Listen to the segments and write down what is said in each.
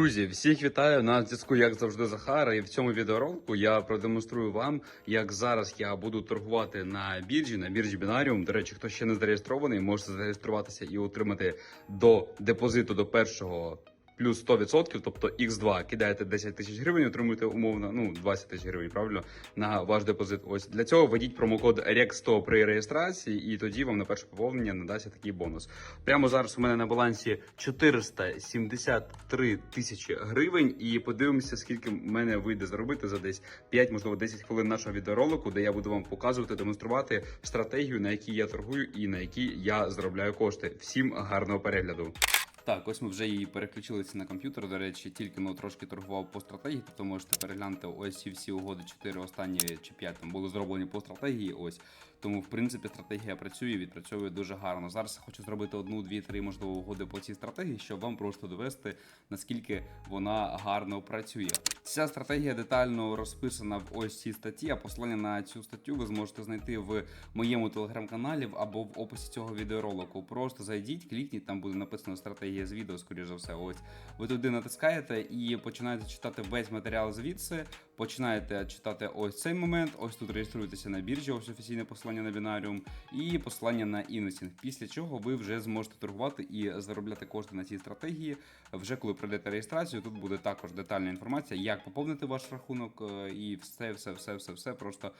Друзі, всіх вітаю на зв'язку, як завжди, Захара. І в цьому відеоролику я продемонструю вам, як зараз я буду торгувати на біржі, на біржі Бінаріум. До речі, хто ще не зареєстрований, можете зареєструватися і отримати до депозиту до першого. Плюс 100%, тобто X2, кидаєте 10 тисяч гривень, отримуєте умовно, ну 20 тисяч гривень, правильно, на ваш депозит. Ось для цього введіть промокод REX100 при реєстрації, і тоді вам на перше поповнення надасться такий бонус. Прямо зараз у мене на балансі 473 тисячі гривень. І подивимося, скільки мене вийде заробити за десь 5, можливо, 10 хвилин нашого відеоролику, де я буду вам показувати, демонструвати стратегію, на якій я торгую і на якій я заробляю кошти. Всім гарного перегляду. Так, ось ми вже її переключилися на комп'ютер. До речі, тільки ну трошки торгував по стратегії, тобто можете переглянути ось ці всі угоди, 4 останні чи 5 там були зроблені по стратегії. Ось тому, в принципі, стратегія працює, відпрацьовує дуже гарно. Зараз я хочу зробити одну, дві, три можливо угоди по цій стратегії, щоб вам просто довести наскільки вона гарно працює. Ця стратегія детально розписана в ось цій статті. А посилання на цю статтю ви зможете знайти в моєму телеграм-каналі або в описі цього відеоролику. Просто зайдіть, клікніть, там буде написано стратегія з відео, скоріш за все. Ось ви туди натискаєте і починаєте читати весь матеріал звідси. Починаєте читати ось цей момент. Ось тут реєструєтеся на біржі, ось офіційне посилання на бінаріум і посилання на інвестінг. Після чого ви вже зможете торгувати і заробляти кошти на цій стратегії. Вже коли пройдете реєстрацію, тут буде також детальна інформація, як поповнити ваш рахунок е, і все, все, все, все, все просто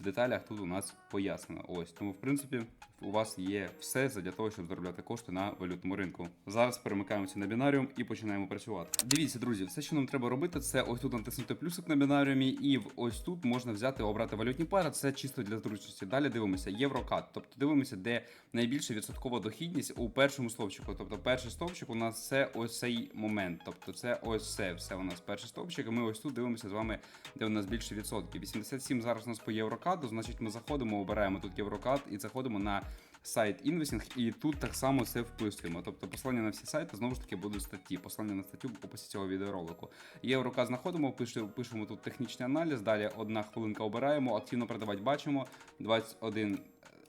в деталях тут у нас пояснено. Ось тому, в принципі, у вас є все для того, щоб заробляти кошти на валютному ринку. Зараз перемикаємося на бінаріум і починаємо працювати. Дивіться, друзі, все, що нам треба робити, це ось тут натиснути плюсик на бінаріумі, і ось тут можна взяти обрати валютні пари. Це чисто для зручності. Далі дивимося єврокат, тобто дивимося, де найбільша відсоткова дохідність у першому стовпчику. Тобто, перший стовпчик у нас це ось цей момент. Тобто, це ось це все у нас перший стовпчик. І ми ось тут дивимося з вами, де у нас більше відсотків. 87 зараз у нас по єврокаду. Значить, ми заходимо, обираємо тут єврокат і заходимо на сайт інвесінг, і тут так само все вписуємо. Тобто посилання на всі сайти знову ж таки будуть статті. Посилання на статтю в описі цього відеоролику. Єврокад знаходимо, пишемо тут технічний аналіз. Далі одна хвилинка обираємо, активно продавати бачимо 21.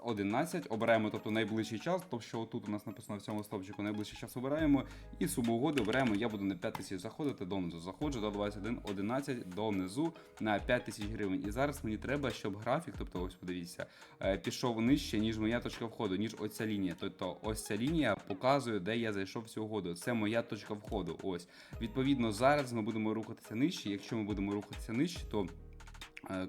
11, обираємо тобто найближчий час, тобто що тут у нас написано в цьому стовпчику найближчий час обираємо. І суму угоди обираємо. Я буду на 5 тисяч заходити донизу. Заходжу до 21.11 донизу на 5 тисяч гривень. І зараз мені треба, щоб графік, тобто ось подивіться, е, пішов нижче, ніж моя точка входу, ніж оця лінія. Тобто ось ця лінія показує, де я зайшов в цю угоду. Це моя точка входу. Ось. Відповідно, зараз ми будемо рухатися нижче. Якщо ми будемо рухатися нижче, то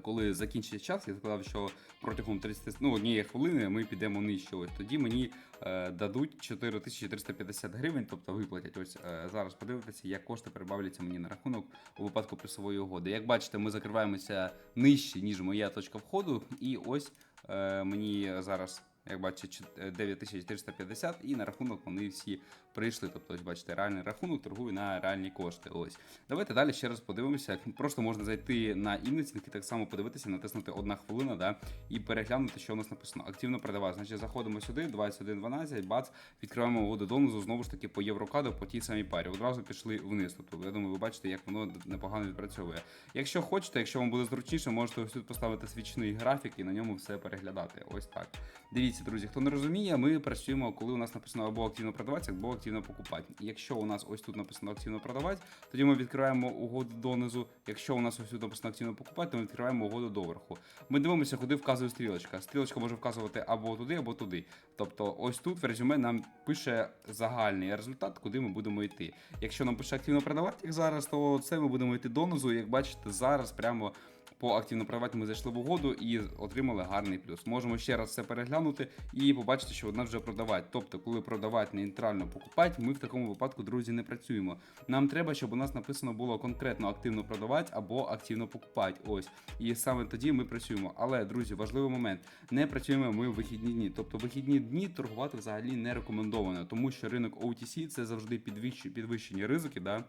коли закінчиться час, я сказав, що протягом 30, ну, однієї хвилини ми підемо нижче. Ось тоді мені е, дадуть 4350 гривень, тобто виплатять. Ось е, зараз подивитися, як кошти прибавляться мені на рахунок у випадку плюсової угоди. Як бачите, ми закриваємося нижче, ніж моя точка входу, і ось е, мені зараз. Як бачите, 9450 і на рахунок вони всі прийшли. Тобто, ось бачите, реальний рахунок торгую на реальні кошти. Ось. Давайте далі ще раз подивимося. Просто можна зайти на інвестинг і так само подивитися, натиснути одна хвилина, да, і переглянути, що у нас написано. Активно продавати. Значить, заходимо сюди, 21.12, бац, відкриваємо угоду донизу, знову ж таки по єврокаду, по тій самій парі. Одразу пішли вниз. Тобто, я думаю, ви бачите, як воно непогано відпрацьовує. Якщо хочете, якщо вам буде зручніше, можете ось тут поставити свічний графік і на ньому все переглядати. Ось так. Дивіться, друзі, хто не розуміє, ми працюємо, коли у нас написано або активно продавати, або активно покупати. Якщо у нас ось тут написано активно продавати, тоді ми відкриваємо угоду донизу. Якщо у нас ось тут написано активно покупати, то ми відкриваємо угоду доверху. Ми дивимося, куди вказує стрілочка. Стрілочка може вказувати або туди, або туди. Тобто, ось тут в резюме нам пише загальний результат, куди ми будемо йти. Якщо нам пише активно продавати, як зараз, то це ми будемо йти донизу. Як бачите, зараз прямо по активно продавати ми зайшли в угоду і отримали гарний плюс. Можемо ще раз це переглянути і побачити, що вона вже продавати. Тобто, коли продавати нейтрально покупати, ми в такому випадку, друзі, не працюємо. Нам треба, щоб у нас написано було конкретно активно продавати або активно покупати. Ось. І саме тоді ми працюємо. Але, друзі, важливий момент: не працюємо ми в вихідні дні. Тобто вихідні дні торгувати взагалі не рекомендовано, тому що ринок OTC це завжди підвищені ризики. Да?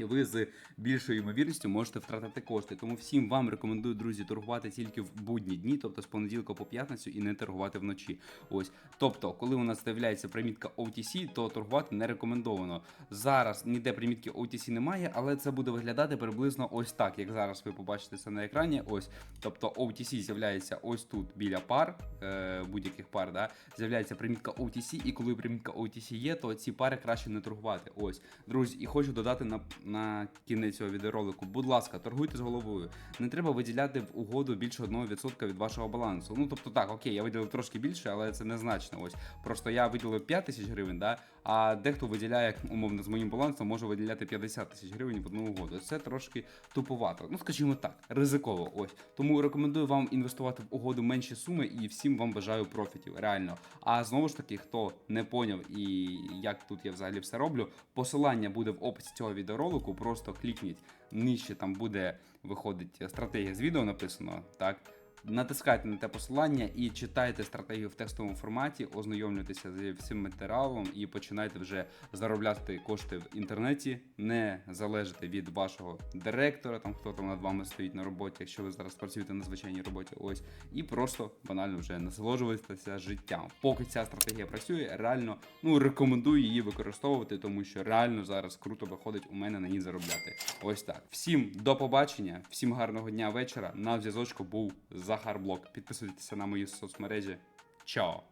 І ви з більшою ймовірністю можете втратити кошти. Тому всім вам рекомендую, друзі, торгувати тільки в будні дні, тобто з понеділка по п'ятницю, і не торгувати вночі. Ось, тобто, коли у нас з'являється примітка OTC, то торгувати не рекомендовано. Зараз ніде примітки OTC немає, але це буде виглядати приблизно ось так, як зараз ви побачите це на екрані. Ось, тобто OTC з'являється ось тут біля пар, е, будь-яких пар, да, з'являється примітка OTC, і коли примітка OTC є, то ці пари краще не торгувати. Ось, друзі, і хочу додати на на кінець цього відеоролику. Будь ласка, торгуйте з головою. Не треба виділяти в угоду більше 1% від вашого балансу. Ну тобто так, окей, я виділив трошки більше, але це незначно. Ось просто я виділив 5 тисяч гривень, да, а дехто виділяє, умовно, з моїм балансом може виділяти 50 тисяч гривень в одну угоду. Це трошки туповато. Ну скажімо так, ризиково. Ось тому рекомендую вам інвестувати в угоду менші суми і всім вам бажаю профітів. Реально. А знову ж таки, хто не поняв і як тут я взагалі все роблю, посилання буде в описі цього відеоролику. Просто клікніть нижче, там буде виходить стратегія з відео написано. Так. Натискайте на те посилання і читайте стратегію в текстовому форматі, ознайомлюйтеся з всім матеріалом і починайте вже заробляти кошти в інтернеті, не залежати від вашого директора, там хто там над вами стоїть на роботі, якщо ви зараз працюєте на звичайній роботі, ось і просто банально вже насолоджуватися життям. Поки ця стратегія працює, реально ну рекомендую її використовувати, тому що реально зараз круто виходить у мене на ній заробляти. Ось так. Всім до побачення, всім гарного дня вечора. На зв'язочку був Захар Блок. Підписуйтеся на мої соцмережі. Чао!